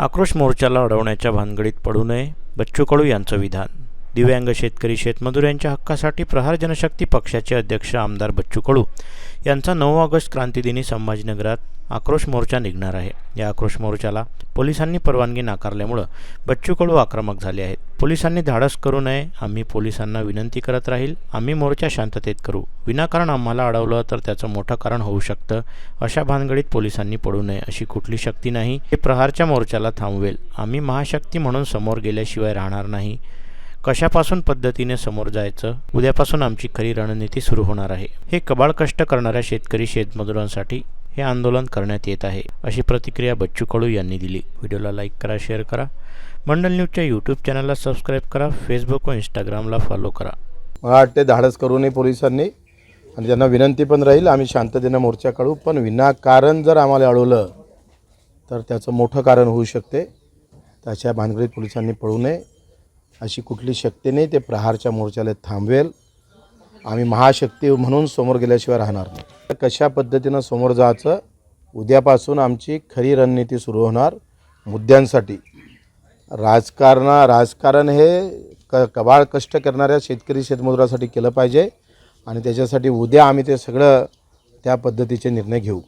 आक्रोश मोर्चाला अडवण्याच्या भानगडीत पडू नये. बच्चू कडू यांचं विधान. दिव्यांग शेतकरी शेतमजूर यांच्या हक्कासाठी प्रहार जनशक्ती पक्षाचे अध्यक्ष आमदार बच्चू कडू यांचा नऊ ऑगस्ट क्रांतिदिनी संभाजीनगरात आक्रोश मोर्चा निघणार आहे. या आक्रोश मोर्चाला पोलिसांनी परवानगी नाकारल्यामुळं बच्चू कडू आक्रमक झाले आहेत. पोलिसांनी धाडस करू नये. आम्ही पोलिसांना विनंती करत राहील. आम्ही मोर्चा शांततेत करू. विनाकारण आम्हाला अडवलं तर त्याचं मोठं कारण होऊ शकतं. अशा भानगडीत पोलिसांनी पडू नये अशी कुठली शक्ती नाही. हे प्रहारच्या मोर्चाला थांबवेल. आम्ही महाशक्ती म्हणून समोर गेल्याशिवाय राहणार नाही. कशापासून पद्धतीने समोर जायचं? उद्यापासून आमची खरी रणनीती सुरू होणार आहे. हे कबाळ कष्ट करणाऱ्या शेतकरी शेतमजुरांसाठी हे आंदोलन करण्यात येत आहे. अशी प्रतिक्रिया बच्चू कडू यांनी दिली. व्हिडिओला लाईक करा शेअर करा. मंडल न्यूजच्या यूट्यूब चॅनलला सबस्क्राईब करा फेसबुक व इंस्टाग्रामला फॉलो करा. मला वाटते धाडस करू नये पोलिसांनी आणि त्यांना विनंती पण राहील आम्ही शांततेनं मोर्चा काढू. पण विनाकारण जर आम्हाला अडवलं तर त्याचं मोठं कारण होऊ शकते. त्याच्या भानगडीत पोलिसांनी पळू नये. अशी कुठली शक्ती नाही ते प्रहारच्या मोर्चाला थांबवेल. आम्ही महाशक्ती म्हणून समोर गेल्याशिवाय राहणार नाही. कशा पद्धतीनं समोर जायचं उद्यापासून आमची खरी रणनीती सुरू होणार मुद्द्यांसाठी. राजकारणा राजकारण हे क कबाळ कष्ट करणाऱ्या शेतकरी शेतमजुरासाठी केलं पाहिजे आणि त्याच्यासाठी उद्या आम्ही ते सगळं त्या पद्धतीचे निर्णय घेऊ.